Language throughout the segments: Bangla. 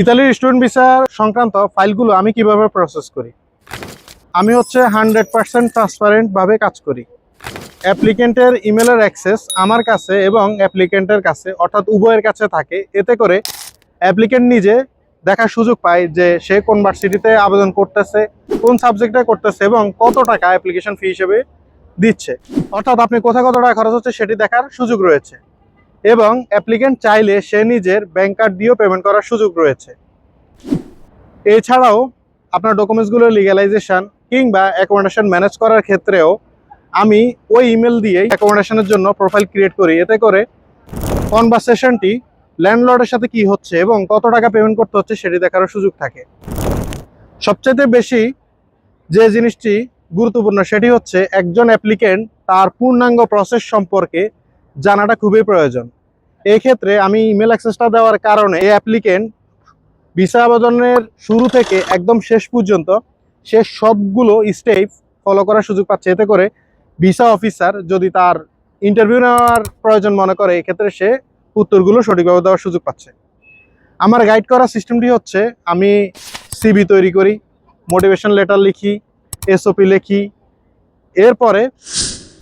ইতালির স্টুডেন্ট ভিসা সংক্রান্ত ফাইলগুলো আমি কীভাবে প্রসেস করি? আমি হচ্ছে হান্ড্রেড পার্সেন্ট ট্রান্সপারেন্টভাবে কাজ করি। অ্যাপ্লিকেন্টের ইমেলের অ্যাক্সেস আমার কাছে এবং অ্যাপ্লিকেন্টের কাছে, অর্থাৎ উভয়ের কাছে থাকে। এতে করে অ্যাপ্লিকেন্ট নিজে দেখার সুযোগ পায় যে সে কোন ভার্সিটিতে আবেদন করতেছে, কোন সাবজেক্টে করতেছে এবং কত টাকা অ্যাপ্লিকেশন ফি হিসেবে দিচ্ছে। অর্থাৎ আপনি কোথায় কত টাকা খরচ হচ্ছে সেটি দেখার সুযোগ রয়েছে। এবং অ্যাপ্লিকেন্ট চাইলে সে নিজের ব্যাংক কার্ড দিয়েও পেমেন্ট করার সুযোগ রয়েছে। এছাড়াও আপনার ডকুমেন্টসগুলো লিগ্যালাইজেশন কিংবা অ্যাকোমোডেশন ম্যানেজ করার ক্ষেত্রেও আমি ওই ইমেল দিয়েই অ্যাকোমোডেশনের জন্য প্রোফাইল ক্রিয়েট করি। এতে করে কনভারসেশনটি ল্যান্ডলর্ডের সাথে কি হচ্ছে এবং কত টাকা পেমেন্ট করতে হচ্ছে সেটি দেখারও সুযোগ থাকে। সবচেয়ে বেশি যে জিনিসটি গুরুত্বপূর্ণ সেটি হচ্ছে একজন অ্যাপ্লিকেন্ট তার পূর্ণাঙ্গ প্রসেস সম্পর্কে জানাটা খুবই প্রয়োজন। এই ক্ষেত্রে আমি ইমেল অ্যাক্সেসটা দেওয়ার কারণে এই অ্যাপ্লিকেন্ট ভিসা আবেদনের শুরু থেকে একদম শেষ পর্যন্ত সে সবগুলো স্টেপ ফলো করার সুযোগ পাচ্ছে। এতে করে ভিসা অফিসার যদি তার ইন্টারভিউ নেওয়ার প্রয়োজন মনে করে, এক্ষেত্রে সে উত্তরগুলো সঠিকভাবে দেওয়ার সুযোগ পাচ্ছে। আমার গাইড করার সিস্টেমটি হচ্ছে, আমি সিবি তৈরি করি মোটিভেশন লেটার লিখি এসওপি লিখি, এরপরে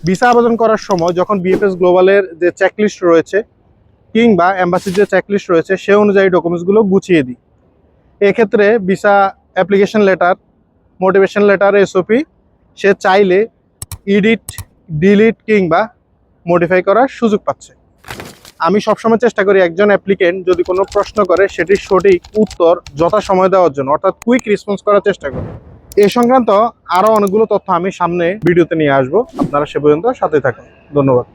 ভিসা আবেদন করার সময় যখন বিএফএস গ্লোবালের যে চেকলিস্ট রয়েছে, কিংবা অ্যাম্বাসির যে চেকলিস্ট রয়েছে সে অনুযায়ী ডকুমেন্টসগুলো গুছিয়ে দিই। এক্ষেত্রে visa application letter motivation letter SOP সে চাইলে ইডিট ডিলিট কিংবা মডিফাই করার সুযোগ পাচ্ছে। আমি সবসময় চেষ্টা করি একজন অ্যাপ্লিকেন্ট যদি কোনো প্রশ্ন করে, সেটির সঠিক উত্তর যথাসময় দেওয়ার জন্য, অর্থাৎ কুইক রেসপন্স করার চেষ্টা করি। এ সংক্রান্ত আরও অনেকগুলো তথ্য আমি সামনে ভিডিওতে নিয়ে আসব। আপনারা সে পর্যন্ত সাথে থাকুন। ধন্যবাদ।